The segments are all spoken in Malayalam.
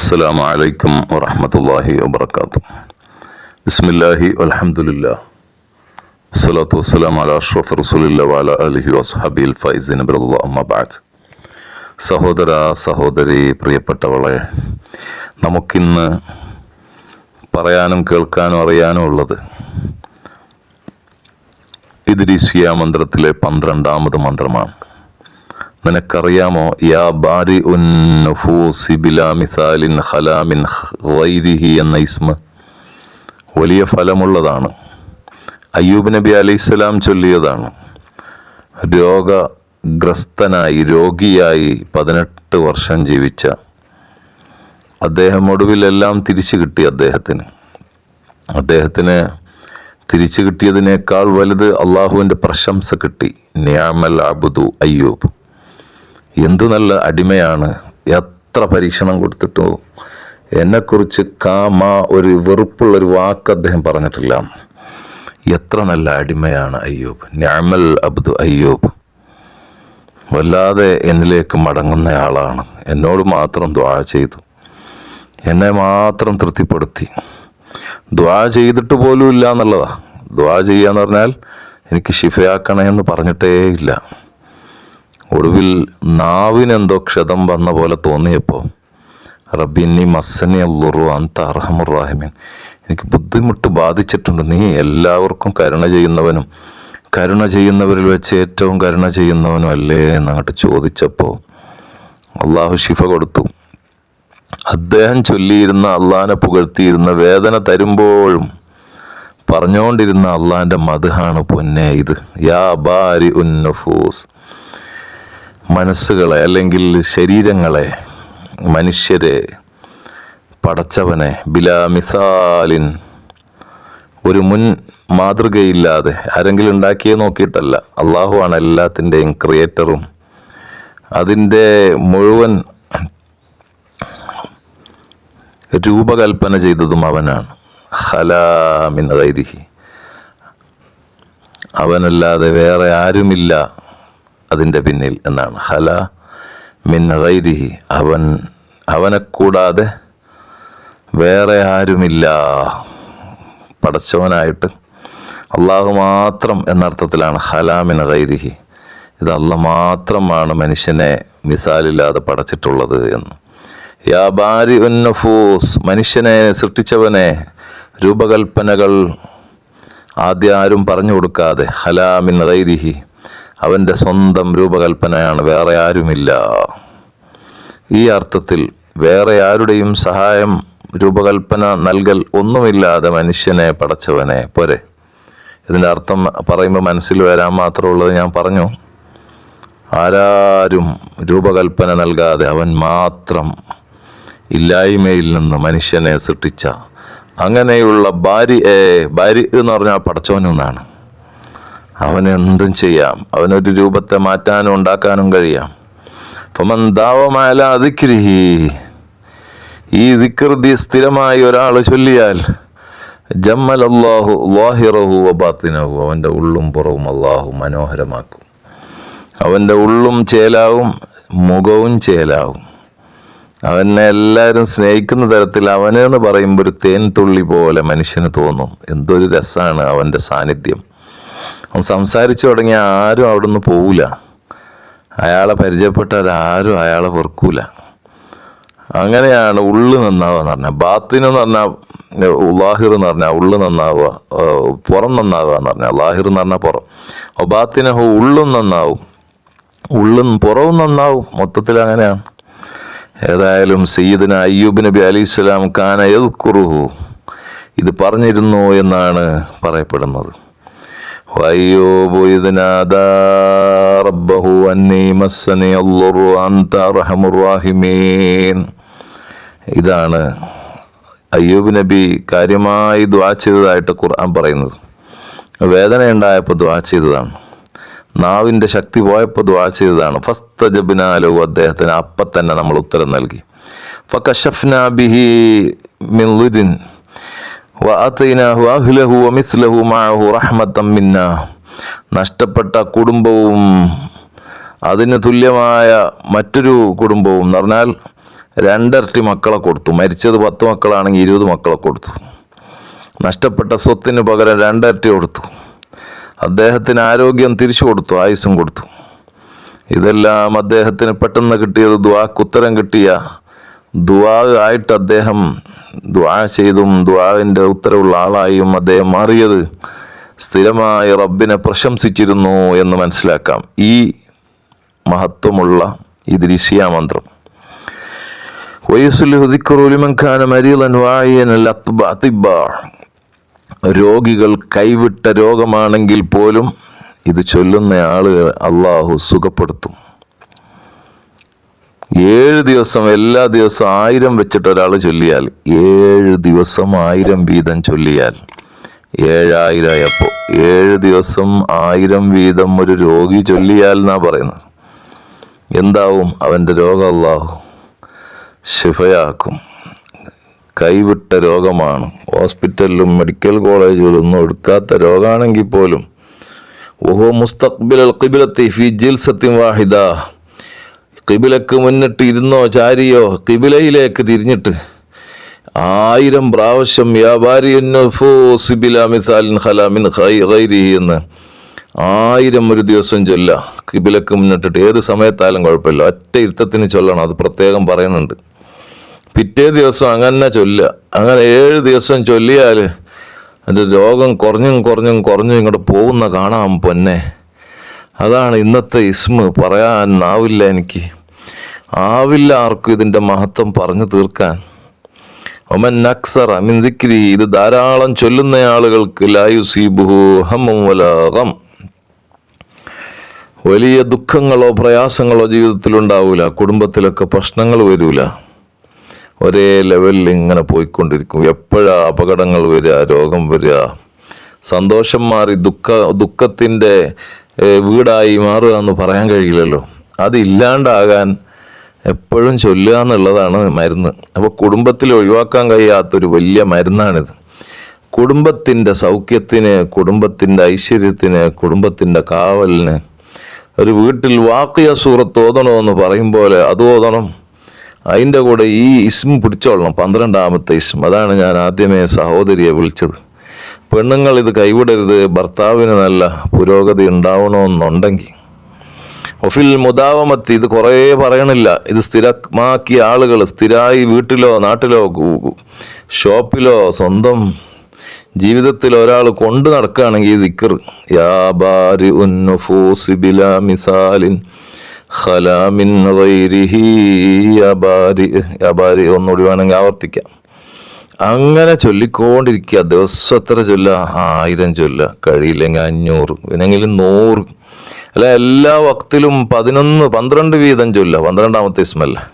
السلام عليكم ورحمة الله وبركاته بسم الله والحمد لله الصلاة والسلام على أشرف رسول الله وعلى آله وصحبه الفائزين بالله أما بعد സഹോദര സഹോദരി പ്രിയപ്പെട്ടവളെ നമുക്കിന്ന് പറയാനും കേൾക്കാനും അറിയാനും ഉള്ളത് ഇദ്രീസിയ മന്ത്രത്തിലെ പന്ത്രണ്ടാമത് മന്ത്രമാണ് നിനക്കറിയാമോ യാ ബാരി ഉൻ മിസാലിൻ ഖലാമിൻ ഖൈരിഹി എന്ന ഇസ്മ വലിയ ഫലമുള്ളതാണ്. അയ്യൂബ് നബി അലൈഹിസ്സലാം ചൊല്ലിയതാണ്. രോഗഗ്രസ്തനായി രോഗിയായി പതിനെട്ട് വർഷം ജീവിച്ച അദ്ദേഹം ഒടുവിലെല്ലാം തിരിച്ചു കിട്ടി അദ്ദേഹത്തിന്. അദ്ദേഹത്തിന് തിരിച്ചു കിട്ടിയതിനേക്കാൾ വലുത് അള്ളാഹുവിന്റെ പ്രശംസ കിട്ടി. നിയാമൽ അബുദു അയ്യൂബ്. എന്തു നല്ല അടിമയാണ്. എത്ര പരീക്ഷണം കൊടുത്തിട്ടോ. എന്നെക്കുറിച്ച് കാമ ഒരു വെറുപ്പുള്ളൊരു വാക്ക് അദ്ദേഹം പറഞ്ഞിട്ടില്ല. എത്ര നല്ല അടിമയാണ് അയ്യൂബ്. ഞാമൽ അബ്ദു അയ്യൂബ്. വല്ലാതെ എന്നിലേക്ക് മടങ്ങുന്നയാളാണ് എന്നോട് മാത്രം ദ്വാ ചെയ്തു. എന്നെ മാത്രം തൃപ്തിപ്പെടുത്തി. ദ്വാ ചെയ്തിട്ട് പോലും ഇല്ല എന്നുള്ളതാണ് ദ്വാ ചെയ്യുക ചെയ്യാന്ന് പറഞ്ഞാൽ എനിക്ക് ഷിഫയാക്കണേ എന്ന് പറഞ്ഞിട്ടേ ഇല്ല. ഒടുവിൽ നാവിനെന്തോ ക്ഷതം വന്ന പോലെ തോന്നിയപ്പോൾ റബ്ബിന്നി മസ്സനി അല്ലുറു അന്ത അർഹമുറാഹിമീൻ എനിക്ക് ബുദ്ധിമുട്ട് ബാധിച്ചിട്ടുണ്ട്. നീ എല്ലാവർക്കും കരുണ ചെയ്യുന്നവനും കരുണ ചെയ്യുന്നവരിൽ വെച്ച് ഏറ്റവും കരുണ ചെയ്യുന്നവനും അല്ലേ എന്നങ്ങോട്ട് ചോദിച്ചപ്പോൾ അള്ളാഹു ഷിഫ കൊടുത്തു. അദ്ദേഹം ചൊല്ലിയിരുന്ന അള്ളാഹിനെ പുകഴ്ത്തിയിരുന്ന വേദന തരുമ്പോഴും പറഞ്ഞുകൊണ്ടിരുന്ന അള്ളാഹിന്റെ മധുഹാണ് പൊന്നെ ഇത്. യാ ബാരി ഉന്നഫൂസ് നഫൂസ്. മനസ്സുകളെ അല്ലെങ്കിൽ ശരീരങ്ങളെ മനുഷ്യരെ പടച്ചവനെ ബിലാ മിസാലിൻ ഒരു മുൻ മാതൃകയില്ലാതെ ആരെങ്കിലും ഉണ്ടാക്കിയേ നോക്കിയിട്ടല്ല. അള്ളാഹുവാണ് എല്ലാത്തിന്റെയും ക്രിയേറ്ററും അതിന്റെ മുഴുവൻ രൂപകൽപ്പന ചെയ്തതും അവനാണ്. ഹലാമിൻ ഗൈരിഹി. അവനല്ലാതെ വേറെ ആരുമില്ല. അതിന്റെ പിന്നിൽ എന്നാണ്. ഹല മിൻ ഗൈരിഹി അവൻ അവനെ കൂടാതെ വേറെ ആരുമില്ല. പടച്ചവനായിട്ട് അള്ളാഹു മാത്രം എന്നർത്ഥത്തിലാണ് ഹലാമിൻ ഗൈരിഹി. ഇത് അല്ല മാത്രമാണ് മനുഷ്യനെ മിസാലില്ലാതെ പടച്ചിട്ടുള്ളത് എന്ന്. യാ ബാരി ഉന്നഫൂസ് മനുഷ്യനെ സൃഷ്ടിച്ചവനെ രൂപകൽപ്പനകൾ ആദ്യം ആരും പറഞ്ഞു കൊടുക്കാതെ ഹലാമിൻ ഗൈരിഹി. അവന്റെ സ്വന്തം രൂപകൽപ്പനയാണ് വേറെ ആരുമില്ല. ഈ അർത്ഥത്തിൽ വേറെ ആരുടെയും സഹായം രൂപകൽപ്പന നൽകൽ ഒന്നുമില്ലാതെ മനുഷ്യനെ പടച്ചവനെ. പോരെ. ഇതിന്റെ അർത്ഥം പറയുമ്പോൾ മനസ്സിൽ വരാൻ മാത്രമുള്ളത് ഞാൻ പറഞ്ഞു. ആരാരും രൂപകൽപ്പന നൽകാതെ അവൻ മാത്രം ഇല്ലായ്മയിൽ നിന്ന് മനുഷ്യനെ സൃഷ്ടിച്ച. അങ്ങനെയുള്ള ഭാര്യ ഭാര്യ എന്ന് പറഞ്ഞാൽ പടച്ചവനെന്നാണ് അവന് എന്തും ചെയ്യാം. അവനൊരു രൂപത്തെ മാറ്റാനും ഉണ്ടാക്കാനും കഴിയാം. ഫമൻ ദാവമാല അതിക്രിഹി ഈ ദിക്ർദി സ്ഥിരമായി ഒരാൾ ചൊല്ലിയാൽ ജമ്മൽ അള്ളാഹു ലാഹിറഹു വബാത്തിനഹു അവന്റെ ഉള്ളും പുറവും അള്ളാഹു മനോഹരമാക്കും. അവന്റെ ഉള്ളും ചേലാവും മുഖവും ചേലാവും. അവനെ എല്ലാവരും സ്നേഹിക്കുന്ന തരത്തിൽ അവനെന്ന് പറയുമ്പോൾ ഒരു തേൻ തുള്ളി പോലെ മനുഷ്യന് തോന്നും. എന്തൊരു രസമാണ് അവന്റെ സാന്നിധ്യം. അവൻ സംസാരിച്ചു തുടങ്ങിയ ആരും അവിടെ നിന്ന് പോവില്ല അയാളെ പരിചയപ്പെട്ടാൽ ആരും അയാളെ വെറുക്കൂല. അങ്ങനെയാണ് ഉള്ളു നന്നാവുക എന്ന് പറഞ്ഞാൽ ബാത്തിന് എന്ന് പറഞ്ഞാൽ ലാഹിർ എന്ന് പറഞ്ഞാൽ ഉള്ളു നന്നാവുക പുറം നന്നാവുക എന്ന് പറഞ്ഞാൽ ലാഹിർ എന്ന് പറഞ്ഞാൽ പുറം. ബാത്തിന് ഉള്ളും നന്നാവും ഉള്ളും പുറവും നന്നാവും മൊത്തത്തിൽ അങ്ങനെയാണ്. ഏതായാലും സയ്യിദിന് അയ്യൂബ് നബി അലി ഇസ്ലാം കാന കുറുഹു ഇത് പറഞ്ഞിരുന്നു എന്നാണ് പറയപ്പെടുന്നത്. وأيوب إذ نادى ربه أني مسني الضر وأنت أرحم الراحمين ഇതാണ് അയ്യൂബ് നബി കാര്യമായി ദ്വാ ചെയ്തതായിട്ട് ഖുർആൻ പറയുന്നത് വേദന ഉണ്ടായപ്പോൾ ദ്വാ ചെയ്തതാണ് നാവിൻ്റെ ശക്തി പോയപ്പോൾ ദ്വാ ചെയ്തതാണ് ഫസ്ത ജബിനാലു അദ്ദേഹത്തിന് അപ്പം തന്നെ നമ്മൾ ഉത്തരം നൽകി ഫക്കഷഫ്ന ബിഹി മിൻ വമിസ്ലഹു നഷ്ടപ്പെട്ട കുടുംബവും അതിന് തുല്യമായ മറ്റൊരു കുടുംബവും എന്ന് പറഞ്ഞാൽ രണ്ടരട്ടി മക്കളെ കൊടുത്തു. മരിച്ചത് പത്ത് മക്കളാണെങ്കിൽ ഇരുപത് മക്കളെ കൊടുത്തു. നഷ്ടപ്പെട്ട സ്വത്തിന് പകരം രണ്ടരട്ടി കൊടുത്തു. അദ്ദേഹത്തിന് ആരോഗ്യം തിരിച്ചു കൊടുത്തു ആയുസ്സും കൊടുത്തു. ഇതെല്ലാം അദ്ദേഹത്തിന് പെട്ടെന്ന് കിട്ടിയത് ദ്വാക്കുത്തരം കിട്ടിയ ദ്വാ ആയിട്ട് അദ്ദേഹം ദ്വാ ചെയ്തും ദ്വാവിന്റെ ഉത്തരവുള്ള ആളായും അദ്ദേഹം മാറിയത് സ്ഥിരമായി റബ്ബിനെ പ്രശംസിച്ചിരുന്നു എന്ന് മനസ്സിലാക്കാം. ഈ മഹത്വമുള്ള ഈ ദൃശ്യ മന്ത്രം വയസ്സുൽ ഹുദിക്കുറുലിമൻഖാന മരീലൻ വായനൽ അത്തിബ രോഗികൾ കൈവിട്ട രോഗമാണെങ്കിൽ പോലും ഇത് ചൊല്ലുന്ന ആളുകൾ അള്ളാഹു സുഖപ്പെടുത്തും. ഏഴ് ദിവസം എല്ലാ ദിവസവും ആയിരം വെച്ചിട്ട് ഒരാൾ ചൊല്ലിയാൽ ഏഴ് ദിവസം ആയിരം വീതം ചൊല്ലിയാൽ. ഏഴായിരമായപ്പോൾ ഏഴ് ദിവസം ആയിരം വീതം ഒരു രോഗി ചൊല്ലിയാൽ എന്നാ പറയുന്നത്? എന്താവും? അവന്റെ രോഗം അള്ളാഹു ശിഫയാക്കും. കൈവിട്ട രോഗമാണ്. ഹോസ്പിറ്റലിലും മെഡിക്കൽ കോളേജിലും ഒന്നും എടുക്കാത്ത രോഗമാണെങ്കിൽ പോലും ഓഹോ മുസ്തഖ്ബിൽ ഫി ജിൽസത്തിൻ വാഹിദ കിബിലക്ക് മുന്നിട്ട് ഇരുന്നോ ചാരിയോ? കിബിലയിലേക്ക് തിരിഞ്ഞിട്ട്. ആയിരം പ്രാവശ്യം എന്ന്. ആയിരം ഒരു ദിവസം ചൊല്ല. കിബിലക്ക് മുന്നിട്ടിട്ട് ഏത് സമയത്തായാലും കുഴപ്പമില്ല. ഒറ്റ ഇരുത്തത്തിന് ചൊല്ലണം. അത് പ്രത്യേകം പറയുന്നുണ്ട്. പിറ്റേ ദിവസം അങ്ങനെ ചൊല്ല. അങ്ങനെ ഏഴ് ദിവസം ചൊല്ലിയാൽ എന്റെ രോഗം കുറഞ്ഞും കുറഞ്ഞും കുറഞ്ഞും ഇങ്ങോട്ട് പോകുന്ന കാണാം പൊന്നെ. അതാണ് ഇന്നത്തെ ഇസ്മ. പറയാനാവില്ല എനിക്ക്. ആവില്ല ആർക്കും ഇതിന്റെ മഹത്വം പറഞ്ഞു തീർക്കാൻ. ഒമൻ നക്സർ അമിൻ ദിക്രി. ഇത് ധാരാളം ചൊല്ലുന്ന ആളുകൾക്ക് ലായുസീബുഹു ഹമ്മും വലാകം വലിയ ദുഃഖങ്ങളോ പ്രയാസങ്ങളോ ജീവിതത്തിൽ ഉണ്ടാവില്ല കുടുംബത്തിലൊക്കെ പ്രശ്നങ്ങൾ വരില്ല ഒരേ ലെവലിൽ ഇങ്ങനെ പോയിക്കൊണ്ടിരിക്കും. എപ്പോഴാ അപകടങ്ങൾ വരിക രോഗം വരിക സന്തോഷം മാറി ദുഃഖ ദുഃഖത്തിന്റെ വീടായി മാറുക എന്ന് പറയാൻ കഴിയില്ലല്ലോ. അതില്ലാണ്ടാകാൻ എപ്പോഴും ചൊല്ലുക എന്നുള്ളതാണ് മരുന്ന്. അപ്പോൾ കുടുംബത്തിൽ ഒഴിവാക്കാൻ കഴിയാത്തൊരു വലിയ മരുന്നാണിത്. കുടുംബത്തിന്റെ സൗഖ്യത്തിന് കുടുംബത്തിന്റെ ഐശ്വര്യത്തിന് കുടുംബത്തിന്റെ കാവലിന് ഒരു വീട്ടിൽ വാക്കിയ സൂറത്ത് ഓതണമെന്ന് പറയും പോലെ അത് ഓതണം. അതിന്റെ കൂടെ ഈ ഇസ്മ പിടിച്ചോളണം പന്ത്രണ്ടാമത്തെ ഇസ്മ. അതാണ് ഞാൻ ആദ്യമേ സഹോദരിയെ വിളിച്ചത്. പെണ്ണുങ്ങൾ ഇത് കൈവിടരുത് ഭർത്താവിന് നല്ല പുരോഗതി ഉണ്ടാവണമെന്നുണ്ടെങ്കിൽ. ഒഫിൽ മുദാവമത്തി ഇത് കുറേ പറയണില്ല. ഇത് സ്ഥിരമാക്കിയ ആളുകൾ സ്ഥിരമായി വീട്ടിലോ നാട്ടിലോ ഷോപ്പിലോ സ്വന്തം ജീവിതത്തിൽ ഒരാൾ കൊണ്ടു നടക്കുകയാണെങ്കിൽ ദിക്കർ യാ ബാരി ഉന്നുഫൂസി ബില മിസാലിൻ ഖലാമിൻ വൈരിഹി യാബാരി യാ ബാരി യാ ബാരി ഒന്നുകൂടി വേണമെങ്കിൽ ആവർത്തിക്കാം. അങ്ങനെ ചൊല്ലിക്കൊണ്ടിരിക്കുക. ദിവസം എത്ര ചൊല്ല ആയിരം ചൊല്ല കഴിയില്ലെങ്കിൽ അഞ്ഞൂറ് പിന്നെങ്കിലും നൂറ്. അല്ല എല്ലാ വക്തിലും പതിനൊന്ന് പന്ത്രണ്ട് വീതം ചൊല്ല പന്ത്രണ്ടാമത്തെ ഇസ്മല്ല.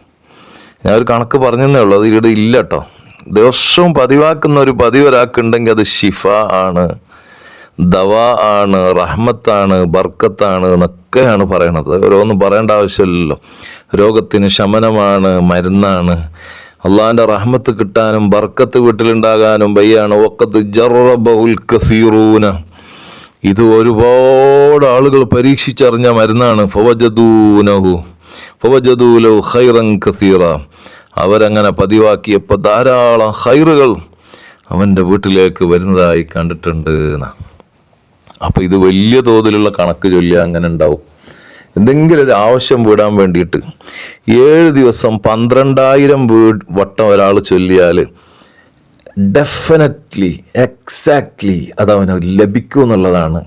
ഞാൻ ഒരു കണക്ക് പറഞ്ഞതേ ഉള്ളൂ. അത് ഇവിടെ ഇല്ല കേട്ടോ. ദിവസവും പതിവാക്കുന്ന ഒരു പതിവ് ഒരാൾക്കുണ്ടെങ്കിൽ അത് ഷിഫ ആണ് ദവ ആണ് റഹ്മത്താണ് ബർക്കത്താണ് എന്നൊക്കെയാണ് പറയണത്. ഓരോന്നും പറയേണ്ട ആവശ്യമില്ലല്ലോ. രോഗത്തിന് ശമനമാണ് മരുന്നാണ്. അള്ളാഹിന്റെ റഹ്മത്ത് കിട്ടാനും ബർക്കത്ത് വീട്ടിലുണ്ടാകാനും വയ്യാണ്. ഒക്കത്ത് ജറബഹുൽ കസീറൂന. ഇത് ഒരുപാട് ആളുകൾ പരീക്ഷിച്ചറിഞ്ഞ മരുന്നാണ്. ഫവജദൂനഹു. ഫവജദൂലഹു ഖൈറൻ കസീറ. അവരങ്ങനെ പതിവാക്കിയപ്പോൾ ധാരാളം ഹൈറുകൾ അവന്റെ വീട്ടിലേക്ക് വരുന്നതായി കണ്ടിട്ടുണ്ട് എന്നാ. അപ്പോൾ ഇത് വലിയ തോതിലുള്ള കണക്ക് ചൊല്ലിയാൽ അങ്ങനെ ഉണ്ടാവും. എന്തെങ്കിലും ഒരു ആവശ്യം വീടാൻ വേണ്ടിയിട്ട് ഏഴ് ദിവസം പന്ത്രണ്ടായിരം വീട് വട്ടം ഒരാൾ ചൊല്ലിയാൽ ഡെഫിനറ്റ്ലി എക്സാക്ട്ലി അത് അവന് ലഭിക്കും എന്നുള്ളതാണ്.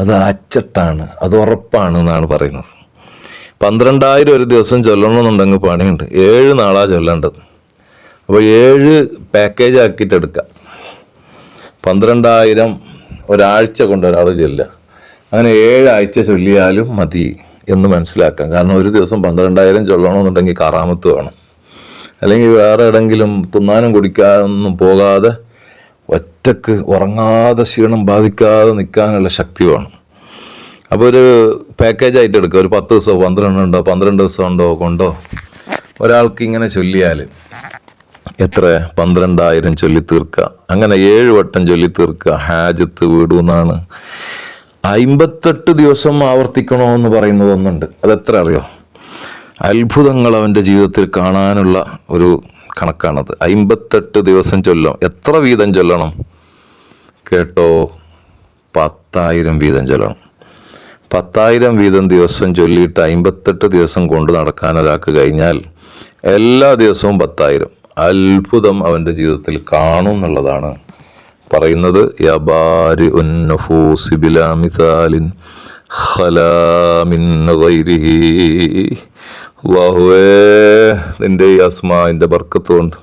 അത് അച്ചട്ടാണ് അത് ഉറപ്പാണ് എന്നാണ് പറയുന്നത്. പന്ത്രണ്ടായിരം ഒരു ദിവസം ചൊല്ലണമെന്നുണ്ടെങ്കിൽ പണിയുണ്ട്. ഏഴ് നാളാണ് ചൊല്ലേണ്ടത്. അപ്പോൾ ഏഴ് പാക്കേജ് ആക്കിയിട്ട് പന്ത്രണ്ടായിരം ഒരാഴ്ച കൊണ്ട് ഒരാൾ ചൊല്ലുക. അങ്ങനെ ഏഴാഴ്ച ചൊല്ലിയാലും മതി എന്ന് മനസ്സിലാക്കാം. കാരണം ഒരു ദിവസം പന്ത്രണ്ടായിരം ചൊല്ലണമെന്നുണ്ടെങ്കിൽ കറാമത്ത് വേണം. അല്ലെങ്കിൽ വേറെ എവിടെങ്കിലും തിന്നാനും കുടിക്കാനൊന്നും പോകാതെ ഒറ്റയ്ക്ക് ഉറങ്ങാതെ ക്ഷീണം ബാധിക്കാതെ നിൽക്കാനുള്ള ശക്തി വേണം. അപ്പോൾ ഒരു പാക്കേജ് ആയിട്ട് എടുക്കുക. ഒരു പത്ത് ദിവസമോ പന്ത്രണ്ട് ഉണ്ടോ പന്ത്രണ്ട് ദിവസം ഉണ്ടോ കൊണ്ടോ. ഒരാൾക്ക് ഇങ്ങനെ ചൊല്ലിയാൽ എത്ര? പന്ത്രണ്ടായിരം ചൊല്ലി തീർക്കുക അങ്ങനെ ഏഴ് വട്ടം ചൊല്ലി തീർക്കുക ഹാജത്ത് വീടുന്നാണ്. അമ്പത്തെട്ട് ദിവസം ആവർത്തിക്കണോ എന്ന് പറയുന്നത് ഒന്നുണ്ട്. അതെത്ര അറിയോ? അത്ഭുതങ്ങൾ അവന്റെ ജീവിതത്തിൽ കാണാനുള്ള ഒരു കണക്കാണത്. അമ്പത്തെട്ട് ദിവസം ചൊല്ലണം. എത്ര വീതം ചൊല്ലണം? കേട്ടോ പത്തായിരം വീതം ചൊല്ലണം. പത്തായിരം വീതം ദിവസം ചൊല്ലിയിട്ട് അമ്പത്തെട്ട് ദിവസം കൊണ്ട് നടക്കാൻ ഒരാൾക്ക് കഴിഞ്ഞാൽ എല്ലാ ദിവസവും പത്തായിരം. അത്ഭുതം അവന്റെ ജീവിതത്തിൽ കാണും എന്നുള്ളതാണ് പറയുന്നത് നിന്റെ ഈ അസ്മാന്റെ ബർക്കത്തുകൊണ്ട്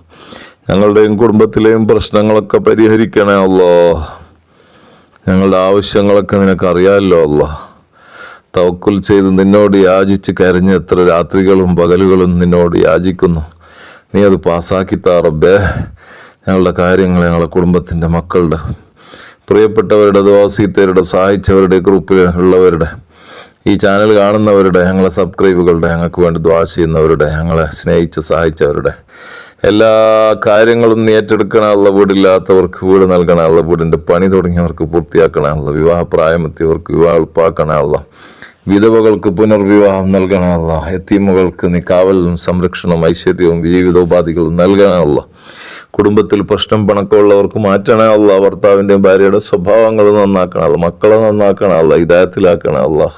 ഞങ്ങളുടെയും കുടുംബത്തിലെയും പ്രശ്നങ്ങളൊക്കെ പരിഹരിക്കണേ അല്ലോ ഞങ്ങളുടെ ആവശ്യങ്ങളൊക്കെ നിനക്കറിയാമല്ലോ അല്ല തവക്കുൽ ചെയ്ത് നിന്നോട് യാചിച്ച് കരഞ്ഞ് എത്ര രാത്രികളും പകലുകളും നിന്നോട് യാചിക്കുന്നു. നീ അത് പാസ്സാക്കിത്താ റബ്ബേ. ഞങ്ങളുടെ കാര്യങ്ങൾ ഞങ്ങളുടെ കുടുംബത്തിന്റെ മക്കളുടെ പ്രിയപ്പെട്ടവരുടെ ദോസീത്തരുടെ സഹായിച്ചവരുടെ ഗ്രൂപ്പിൽ ഉള്ളവരുടെ ഈ ചാനൽ കാണുന്നവരുടെ ഞങ്ങളെ സബ്സ്ക്രൈബുകളുടെ ഞങ്ങൾക്ക് വേണ്ടി ദ്വാ ചെയ്യുന്നവരുടെ ഞങ്ങളെ സ്നേഹിച്ച് സഹായിച്ചവരുടെ എല്ലാ കാര്യങ്ങളും ഏറ്റെടുക്കണമുള്ള വീടില്ലാത്തവർക്ക് വീട് നൽകണമുള്ള വീടിന്റെ പണി തുടങ്ങിയവർക്ക് പൂർത്തിയാക്കണമുള്ള വിവാഹപ്രായമെത്തിയവർക്ക് വിവാഹം ഉൾപ്പാക്കണമുള്ള വിധവകൾക്ക് പുനർവിവാഹം നൽകണമല്ല എത്തീമുകൾക്ക് നീ കാവലും സംരക്ഷണവും ഐശ്വര്യവും ജീവിതോപാധികളും നൽകണമല്ല കുടുംബത്തിൽ പ്രശ്നം പണക്കമുള്ളവർക്ക് മാറ്റണേ അല്ല ഭർത്താവിന്റെയും ഭാര്യയുടെ സ്വഭാവങ്ങൾ നന്നാക്കണമല്ല മക്കളെ നന്നാക്കണമല്ല ഇതായത്തിലാക്കണമല്ല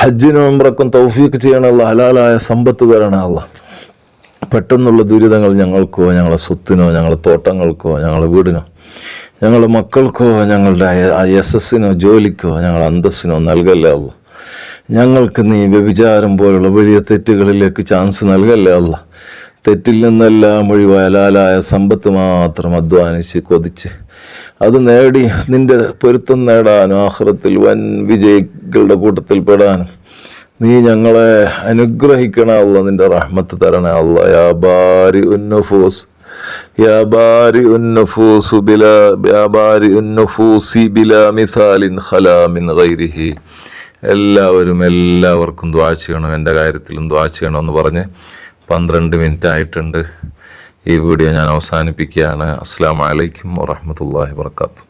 ഹജ്ജിനും ഉംറക്കും തൗഫീക്ക് ചെയ്യണമല്ല ഹലാലായ സമ്പത്ത് തരണമല്ല പെട്ടെന്നുള്ള ദുരിതങ്ങൾ ഞങ്ങൾക്കോ ഞങ്ങളെ സ്വത്തിനോ ഞങ്ങളെ തോട്ടങ്ങൾക്കോ ഞങ്ങളെ വീടിനോ ഞങ്ങളുടെ മക്കൾക്കോ ഞങ്ങളുടെ എസ് എസ്സിനോ ജോലിക്കോ ഞങ്ങളുടെ അന്തസ്സിനോ നൽകല്ലേ അല്ല ഞങ്ങൾക്ക് നീ വ്യഭിചാരം പോലുള്ള വലിയ തെറ്റുകളിലേക്ക് ചാൻസ് നൽകല്ലേ അല്ല തെറ്റിൽ നിന്നെല്ലാം ഒഴിവായ ലാലായ സമ്പത്ത് മാത്രം അധ്വാനിച്ച് കൊതിച്ച്. അത് നേടി നിന്റെ പൊരുത്തം നേടാനും ആഹ്റത്തിൽ വൻ വിജയികളുടെ കൂട്ടത്തിൽ പെടാനും. നീ ഞങ്ങളെ അനുഗ്രഹിക്കണ അനുഗ്രഹിക്കണമല്ല നിന്റെ റഹ്മത്ത് തരണ അല്ല യാ ബാരി ഉന്നഫൂസ് യാ ബാരി ഉന്നഫൂസു ബില യാ ബാരി ഉന്നഫൂസി ബില മിസാലിൻ ഖലാമിൻ ഗൈരിഹി. എല്ലാവരും എല്ലാവർക്കും ദ്വാ ചെയ്യണം എന്റെ കാര്യത്തിലും ദ്വാ ചെയ്യണമെന്ന് പറഞ്ഞ് പന്ത്രണ്ട് മിനിറ്റ് ആയിട്ടുണ്ട്. ഈ വീഡിയോ ഞാൻ അവസാനിപ്പിക്കുകയാണ്. അസ്സാം വലൈക്കും വാഹമത്തല്ലാഹി വർക്കാത്തു